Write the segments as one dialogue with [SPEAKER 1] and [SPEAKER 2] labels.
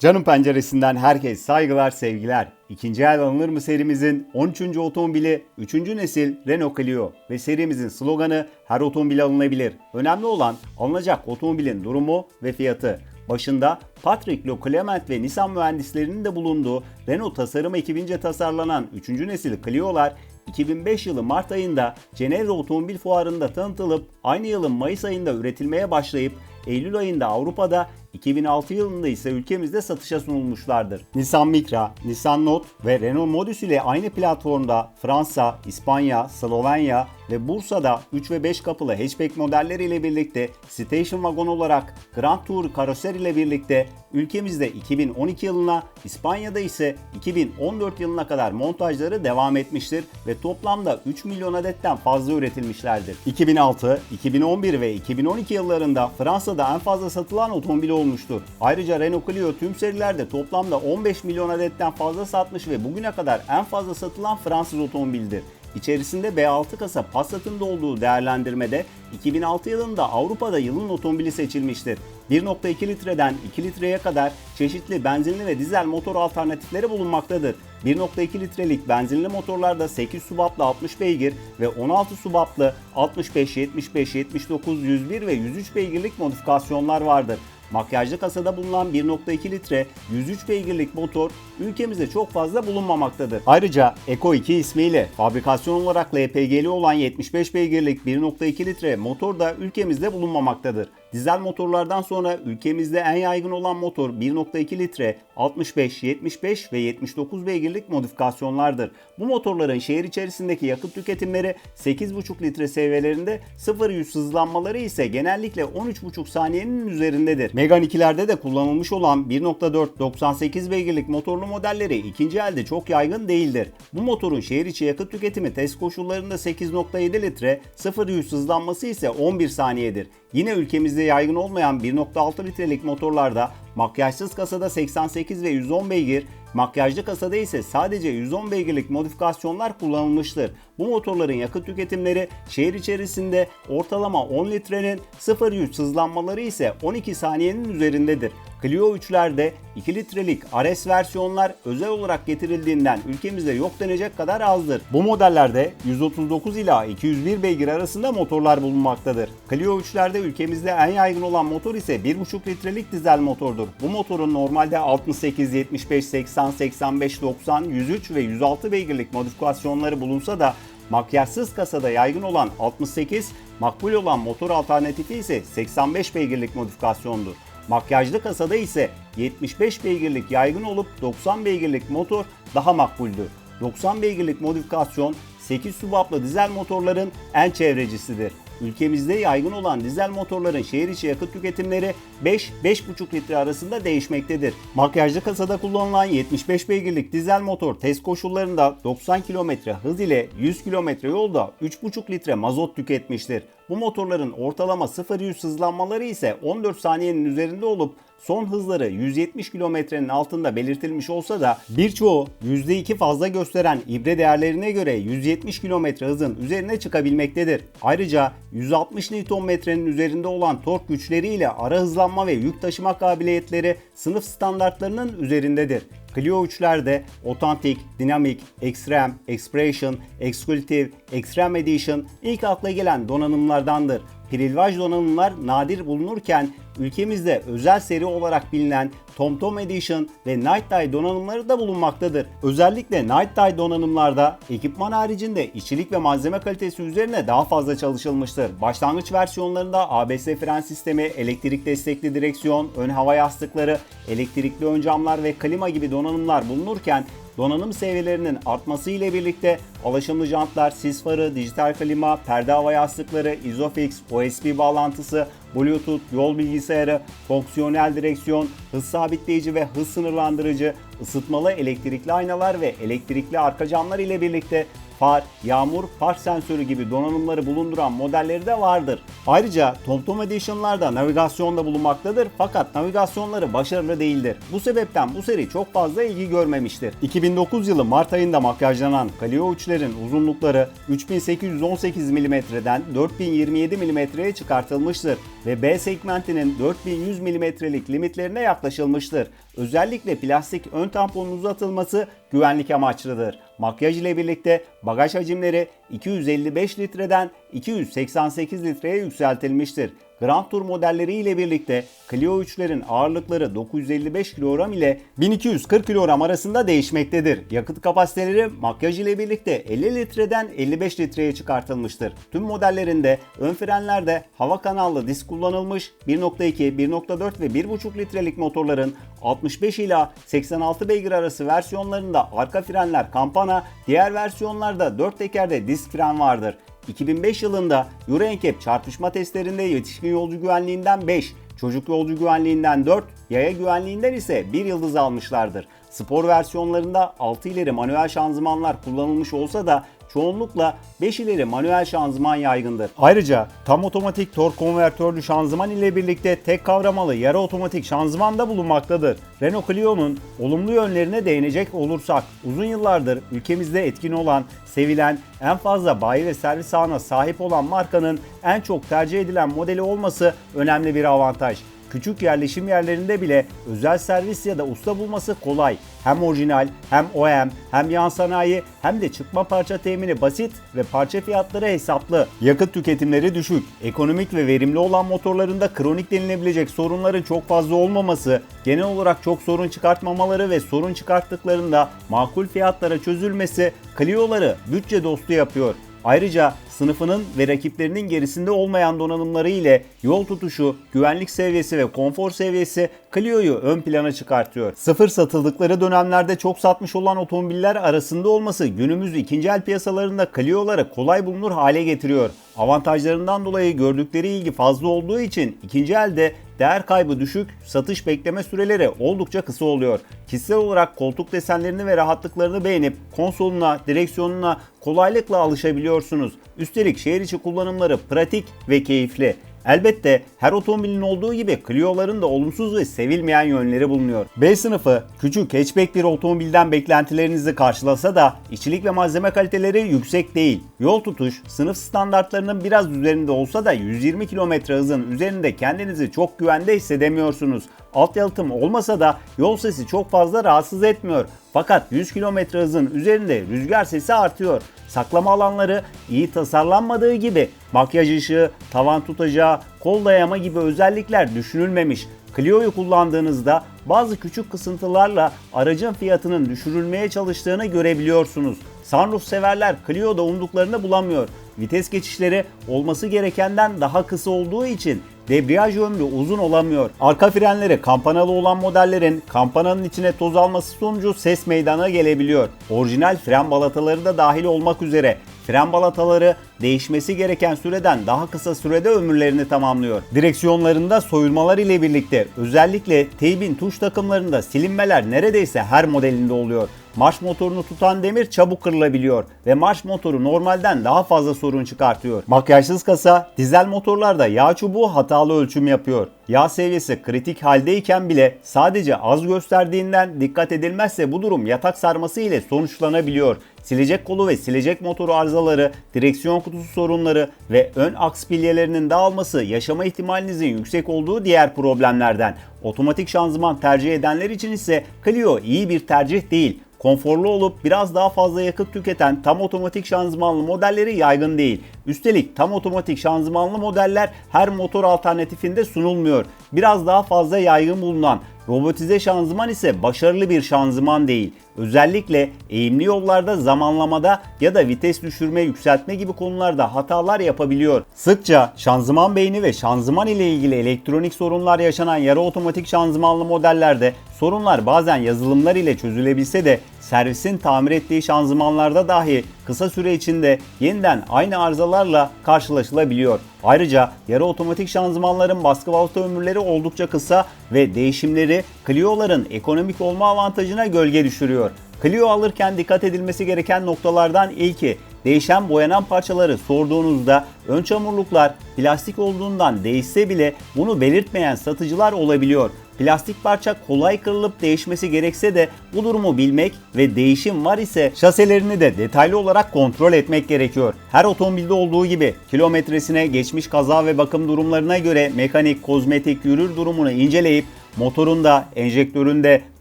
[SPEAKER 1] Canım penceresinden herkes saygılar sevgiler. İkinci el alınır mı serimizin 13. otomobili 3. nesil Renault Clio ve serimizin sloganı her otomobil alınabilir. Önemli olan alınacak otomobilin durumu ve fiyatı. Başında Patrick Lo Clement ve Nissan mühendislerinin de bulunduğu Renault tasarım ekibince tasarlanan 3. nesil Clio'lar 2005 yılı Mart ayında Cenevre Otomobil Fuarı'nda tanıtılıp aynı yılın Mayıs ayında üretilmeye başlayıp Eylül ayında Avrupa'da 2006 yılında ise ülkemizde satışa sunulmuşlardır. Nissan Micra, Nissan Note ve Renault Modus ile aynı platformda Fransa, İspanya, Slovenya ve Bursa'da 3 ve 5 kapılı hatchback modelleri ile birlikte Station Wagon olarak Grand Tour karoser ile birlikte ülkemizde 2012 yılına, İspanya'da ise 2014 yılına kadar montajları devam etmiştir ve toplamda 3 milyon adetten fazla üretilmişlerdir. 2006, 2011 ve 2012 yıllarında Fransa'da en fazla satılan otomobil olmuştur. Ayrıca Renault Clio tüm serilerde toplamda 15 milyon adetten fazla satmış ve bugüne kadar en fazla satılan Fransız otomobildir. İçerisinde B6 kasa Passat'ın da olduğu değerlendirmede 2006 yılında Avrupa'da yılın otomobili seçilmiştir. 1.2 litreden 2 litreye kadar çeşitli benzinli ve dizel motor alternatifleri bulunmaktadır. 1.2 litrelik benzinli motorlarda 8 subaplı 60 beygir ve 16 subaplı 65, 75, 79, 101 ve 103 beygirlik modifikasyonlar vardır. Makyajlı kasada bulunan 1.2 litre 103 beygirlik motor ülkemizde çok fazla bulunmamaktadır. Ayrıca Eco 2 ismiyle fabrikasyon olarak LPG'li olan 75 beygirlik 1.2 litre motor da ülkemizde bulunmamaktadır. Dizel motorlardan sonra ülkemizde en yaygın olan motor 1.2 litre 65, 75 ve 79 beygirlik modifikasyonlardır. Bu motorların şehir içerisindeki yakıt tüketimleri 8.5 litre seviyelerinde 0-100 hızlanmaları ise genellikle 13.5 saniyenin üzerindedir. Megane 2'lerde de kullanılmış olan 1.4 98 beygirlik motorlu modelleri ikinci elde çok yaygın değildir. Bu motorun şehir içi yakıt tüketimi test koşullarında 8.7 litre, 0-100 hızlanması ise 11 saniyedir. Yine ülkemizde yaygın olmayan 1.6 litrelik motorlarda makyajsız kasada 88 ve 110 beygir, makyajlı kasada ise sadece 110 beygirlik modifikasyonlar kullanılmıştır. Bu motorların yakıt tüketimleri şehir içerisinde ortalama 10 litrenin 0-100 hızlanmaları ise 12 saniyenin üzerindedir. Clio 3'lerde 2 litrelik RS versiyonlar özel olarak getirildiğinden ülkemizde yok denecek kadar azdır. Bu modellerde 139 ila 201 beygir arasında motorlar bulunmaktadır. Clio 3'lerde ülkemizde en yaygın olan motor ise 1.5 litrelik dizel motordur. Bu motorun normalde 68, 75, 80, 85, 90, 103 ve 106 beygirlik modifikasyonları bulunsa da Makyajsız kasada yaygın olan 68, makbul olan motor alternatifi ise 85 beygirlik modifikasyondur. Makyajlı kasada ise 75 beygirlik yaygın olup 90 beygirlik motor daha makbuldür. 90 beygirlik modifikasyon 8 subaplı dizel motorların en çevrecisidir. Ülkemizde yaygın olan dizel motorların şehir içi yakıt tüketimleri 5-5,5 litre arasında değişmektedir. Makyajlı kasada kullanılan 75 beygirlik dizel motor test koşullarında 90 km hız ile 100 km yolda 3,5 litre mazot tüketmiştir. Bu motorların ortalama 0-100 hızlanmaları ise 14 saniyenin üzerinde olup son hızları 170 kilometrenin altında belirtilmiş olsa da birçoğu %2 fazla gösteren ibre değerlerine göre 170 kilometre hızın üzerine çıkabilmektedir. Ayrıca 160 Nm'nin üzerinde olan tork güçleriyle ara hızlanma ve yük taşıma kabiliyetleri sınıf standartlarının üzerindedir. Clio 3'lerde Authentic, Dynamic, Extreme, Expression, Exclusive, Extreme Edition ilk akla gelen donanımlardandır. Prilvaj donanımlar nadir bulunurken ülkemizde özel seri olarak bilinen TomTom Edition ve Night Dive donanımları da bulunmaktadır. Özellikle Night Dive donanımlarda ekipman haricinde işçilik ve malzeme kalitesi üzerine daha fazla çalışılmıştır. Başlangıç versiyonlarında ABS fren sistemi, elektrik destekli direksiyon, ön hava yastıkları, elektrikli ön camlar ve klima gibi donanımlar bulunurken donanım seviyelerinin artması ile birlikte alaşımlı jantlar, sis farı, dijital klima, perde hava yastıkları, Isofix, USB bağlantısı, Bluetooth, yol bilgisayarı, fonksiyonel direksiyon, hız sabitleyici ve hız sınırlandırıcı, ısıtmalı elektrikli aynalar ve elektrikli arka camlar ile birlikte far, yağmur, park sensörü gibi donanımları bulunduran modelleri de vardır. Ayrıca TomTom Edition'larda navigasyonda bulunmaktadır fakat navigasyonları başarılı değildir. Bu sebepten bu seri çok fazla ilgi görmemiştir. 2009 yılı Mart ayında makyajlanan Clio 3'lerin uzunlukları 3818 mm'den 4027 mm'ye çıkartılmıştır ve B segmentinin 4100 mm'lik limitlerine yaklaşılmıştır. Özellikle plastik ön tamponun uzatılması güvenlik amaçlıdır. Makyaj ile birlikte bagaj hacimleri 255 litreden 288 litreye yükseltilmiştir. Grand Tour modelleri ile birlikte Clio 3'lerin ağırlıkları 955 kilogram ile 1240 kilogram arasında değişmektedir. Yakıt kapasiteleri makyaj ile birlikte 50 litreden 55 litreye çıkartılmıştır. Tüm modellerinde ön frenlerde hava kanallı disk kullanılmış 1.2, 1.4 ve 1.5 litrelik motorların 65 ila 86 beygir arası versiyonlarında arka frenler kampana, diğer versiyonlarda 4 tekerde disk fren vardır. 2005 yılında Euro NCAP çarpışma testlerinde yetişkin yolcu güvenliğinden 5, çocuk yolcu güvenliğinden 4, yaya güvenliğinden ise 1 yıldız almışlardır. Spor versiyonlarında 6 ileri manuel şanzımanlar kullanılmış olsa da çoğunlukla 5 ileri manuel şanzıman yaygındır. Ayrıca tam otomatik tork konvertörlü şanzıman ile birlikte tek kavramalı yarı otomatik şanzıman da bulunmaktadır. Renault Clio'nun olumlu yönlerine değinecek olursak uzun yıllardır ülkemizde etkin olan, sevilen, en fazla bayi ve servis ağına sahip olan markanın en çok tercih edilen modeli olması önemli bir avantaj. Küçük yerleşim yerlerinde bile özel servis ya da usta bulması kolay. Hem orijinal, hem OEM, hem yan sanayi, hem de çıkma parça temini basit ve parça fiyatları hesaplı. Yakıt tüketimleri düşük. Ekonomik ve verimli olan motorlarında kronik denilebilecek sorunların çok fazla olmaması, genel olarak çok sorun çıkartmamaları ve sorun çıkarttıklarında makul fiyatlara çözülmesi Clio'ları bütçe dostu yapıyor. Ayrıca sınıfının ve rakiplerinin gerisinde olmayan donanımları ile yol tutuşu, güvenlik seviyesi ve konfor seviyesi Clio'yu ön plana çıkartıyor. Sıfır satıldıkları dönemlerde çok satmış olan otomobiller arasında olması günümüz ikinci el piyasalarında Clio'ları kolay bulunur hale getiriyor. Avantajlarından dolayı gördükleri ilgi fazla olduğu için ikinci elde değer kaybı düşük, satış bekleme süreleri oldukça kısa oluyor. Kişisel olarak koltuk desenlerini ve rahatlıklarını beğenip konsoluna, direksiyonuna kolaylıkla alışabiliyorsunuz. Üstelik şehir içi kullanımları pratik ve keyifli. Elbette her otomobilin olduğu gibi Clio'ların da olumsuz ve sevilmeyen yönleri bulunuyor. B sınıfı küçük hatchback bir otomobilden beklentilerinizi karşılasa da içilik ve malzeme kaliteleri yüksek değil. Yol tutuş sınıf standartlarının biraz üzerinde olsa da 120 km hızın üzerinde kendinizi çok güvende hissedemiyorsunuz. Alt yalıtım olmasa da yol sesi çok fazla rahatsız etmiyor. Fakat 100 km hızın üzerinde rüzgar sesi artıyor. Saklama alanları iyi tasarlanmadığı gibi makyaj ışığı, tavan tutacağı, kol dayama gibi özellikler düşünülmemiş. Clio'yu kullandığınızda bazı küçük kısıntılarla aracın fiyatının düşürülmeye çalıştığını görebiliyorsunuz. Sunroof severler Clio'da umduklarını bulamıyor. Vites geçişleri olması gerekenden daha kısa olduğu için debriyaj ömrü uzun olamıyor. Arka frenleri kampanalı olan modellerin kampananın içine toz alması sonucu ses meydana gelebiliyor. Orijinal fren balataları da dahil olmak üzere fren balataları değişmesi gereken süreden daha kısa sürede ömürlerini tamamlıyor. Direksiyonlarında soyulmalar ile birlikte özellikle teybin tuş takımlarında silinmeler neredeyse her modelinde oluyor. Marş motorunu tutan demir çabuk kırılabiliyor ve marş motoru normalden daha fazla sorun çıkartıyor. Makyajsız kasa dizel motorlarda yağ çubuğu hatalı ölçüm yapıyor. Yağ seviyesi kritik haldeyken bile sadece az gösterdiğinden dikkat edilmezse bu durum yatak sarması ile sonuçlanabiliyor. Silecek kolu ve silecek motoru arızaları, direksiyon kutusu sorunları ve ön aks bilyelerinin dağılması yaşama ihtimalinizin yüksek olduğu diğer problemlerden. Otomatik şanzıman tercih edenler için ise Clio iyi bir tercih değil. Konforlu olup biraz daha fazla yakıt tüketen tam otomatik şanzımanlı modelleri yaygın değil. Üstelik tam otomatik şanzımanlı modeller her motor alternatifinde sunulmuyor. Biraz daha fazla yaygın bulunan robotize şanzıman ise başarılı bir şanzıman değil. Özellikle eğimli yollarda zamanlamada ya da vites düşürme yükseltme gibi konularda hatalar yapabiliyor. Sıkça şanzıman beyni ve şanzıman ile ilgili elektronik sorunlar yaşanan yarı otomatik şanzımanlı modellerde sorunlar bazen yazılımlar ile çözülebilse de servisin tamir ettiği şanzımanlarda dahi kısa süre içinde yeniden aynı arızalarla karşılaşılabiliyor. Ayrıca yarı otomatik şanzımanların baskı balata ömürleri oldukça kısa ve değişimleri Clio'ların ekonomik olma avantajına gölge düşürüyor. Clio alırken dikkat edilmesi gereken noktalardan ilki değişen boyanan parçaları sorduğunuzda ön çamurluklar plastik olduğundan değişse bile bunu belirtmeyen satıcılar olabiliyor. Plastik parça kolay kırılıp değişmesi gerekse de bu durumu bilmek ve değişim var ise şaselerini de detaylı olarak kontrol etmek gerekiyor. Her otomobilde olduğu gibi kilometresine, geçmiş kaza ve bakım durumlarına göre mekanik, kozmetik, yürür durumunu inceleyip motorunda, enjektöründe,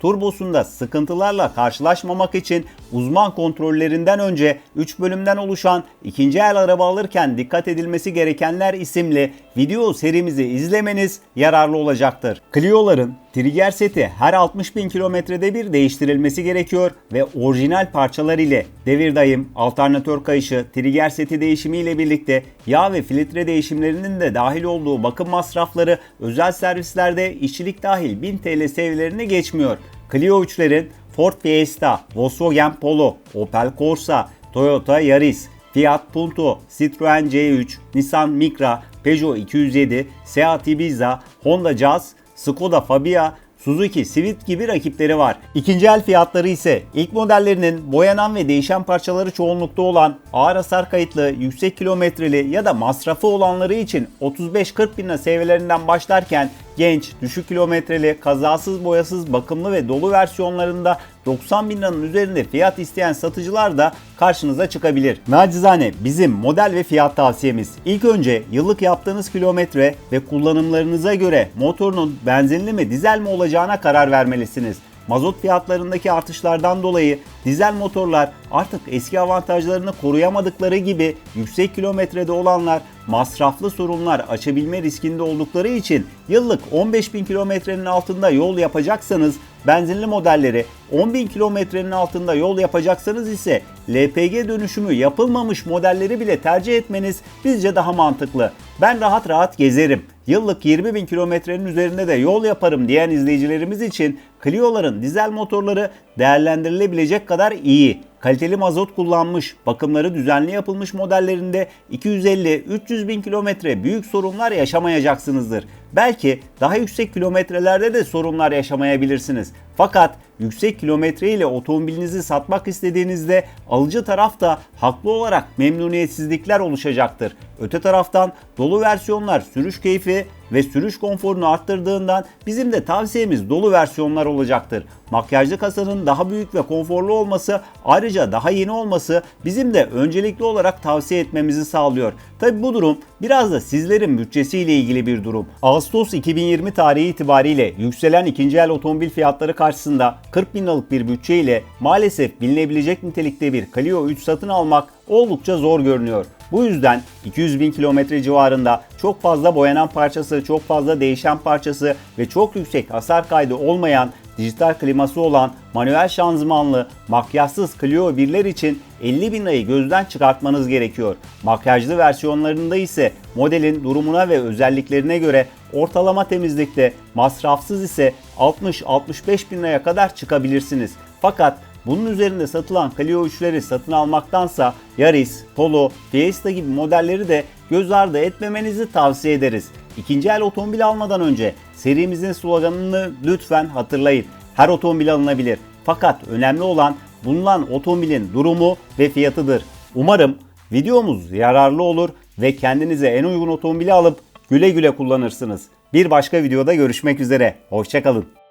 [SPEAKER 1] turbosunda sıkıntılarla karşılaşmamak için uzman kontrollerinden önce 3 bölümden oluşan ikinci el araba alırken dikkat edilmesi gerekenler isimli video serimizi izlemeniz yararlı olacaktır. Clio'ların trigger seti her 60 bin kilometrede bir değiştirilmesi gerekiyor ve orijinal parçalar ile devir dayım, alternatör kayışı, trigger seti değişimi ile birlikte yağ ve filtre değişimlerinin de dahil olduğu bakım masrafları özel servislerde işçilik dahil 1000 TL seviyelerini geçmiyor. Clio 3'lerin Ford Fiesta, Volkswagen Polo, Opel Corsa, Toyota Yaris, Fiat Punto, Citroen C3, Nissan Micra, Peugeot 207, Seat Ibiza, Honda Jazz, Skoda Fabia, Suzuki Swift gibi rakipleri var. İkinci el fiyatları ise ilk modellerinin boyanan ve değişen parçaları çoğunlukta olan ağır hasar kayıtlı, yüksek kilometreli ya da masrafı olanları için 35-40 bin lira seviyelerinden başlarken genç, düşük kilometreli, kazasız boyasız, bakımlı ve dolu versiyonlarında 90 bin liranın üzerinde fiyat isteyen satıcılar da karşınıza çıkabilir. Nacizane bizim model ve fiyat tavsiyemiz. İlk önce yıllık yaptığınız kilometre ve kullanımlarınıza göre motorunun benzinli mi dizel mi olacağına karar vermelisiniz. Mazot fiyatlarındaki artışlardan dolayı dizel motorlar artık eski avantajlarını koruyamadıkları gibi yüksek kilometrede olanlar masraflı sorunlar açabilme riskinde oldukları için yıllık 15.000 kilometrenin altında yol yapacaksanız benzinli modelleri 10.000 kilometrenin altında yol yapacaksanız ise LPG dönüşümü yapılmamış modelleri bile tercih etmeniz bizce daha mantıklı. Ben rahat rahat gezerim. Yıllık 20 bin kilometrenin üzerinde de yol yaparım diyen izleyicilerimiz için Clio'ların dizel motorları değerlendirilebilecek kadar iyi. Kaliteli mazot kullanmış, bakımları düzenli yapılmış modellerinde 250-300 bin kilometre büyük sorunlar yaşamayacaksınızdır. Belki daha yüksek kilometrelerde de sorunlar yaşamayabilirsiniz. Fakat yüksek kilometre ile otomobilinizi satmak istediğinizde alıcı taraf da haklı olarak memnuniyetsizlikler oluşacaktır. Öte taraftan dolu versiyonlar sürüş keyfi ve sürüş konforunu arttırdığından bizim de tavsiyemiz dolu versiyonlar olacaktır. Makyajlı kasanın daha büyük ve konforlu olması ayrıca daha yeni olması bizim de öncelikli olarak tavsiye etmemizi sağlıyor. Tabi bu durum biraz da sizlerin bütçesiyle ilgili bir durum. Ağustos 2020 tarihi itibariyle yükselen ikinci el otomobil fiyatları karşısında 40 bin liralık bir bütçe ile maalesef bilinebilecek nitelikte bir Clio 3 satın almak oldukça zor görünüyor. Bu yüzden 200 bin kilometre civarında çok fazla boyanan parçası, çok fazla değişen parçası ve çok yüksek hasar kaydı olmayan dijital kliması olan manuel şanzımanlı makyajsız Clio 1'ler için 50 bin lirayı gözden çıkartmanız gerekiyor. Makyajlı versiyonlarında ise modelin durumuna ve özelliklerine göre ortalama temizlikte masrafsız ise 60-65 bin liraya kadar çıkabilirsiniz. Fakat bunun üzerinde satılan Clio 3'leri satın almaktansa Yaris, Polo, Fiesta gibi modelleri de göz ardı etmemenizi tavsiye ederiz. İkinci el otomobil almadan önce serimizin sloganını lütfen hatırlayın. Her otomobil alınabilir. Fakat önemli olan bulunan otomobilin durumu ve fiyatıdır. Umarım videomuz yararlı olur ve kendinize en uygun otomobili alıp güle güle kullanırsınız. Bir başka videoda görüşmek üzere. Hoşçakalın.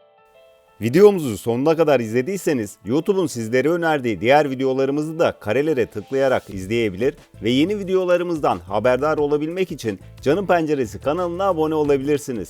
[SPEAKER 1] Videomuzu sonuna kadar izlediyseniz YouTube'un sizlere önerdiği diğer videolarımızı da karelere tıklayarak izleyebilir ve yeni videolarımızdan haberdar olabilmek için Canım Penceresi kanalına abone olabilirsiniz.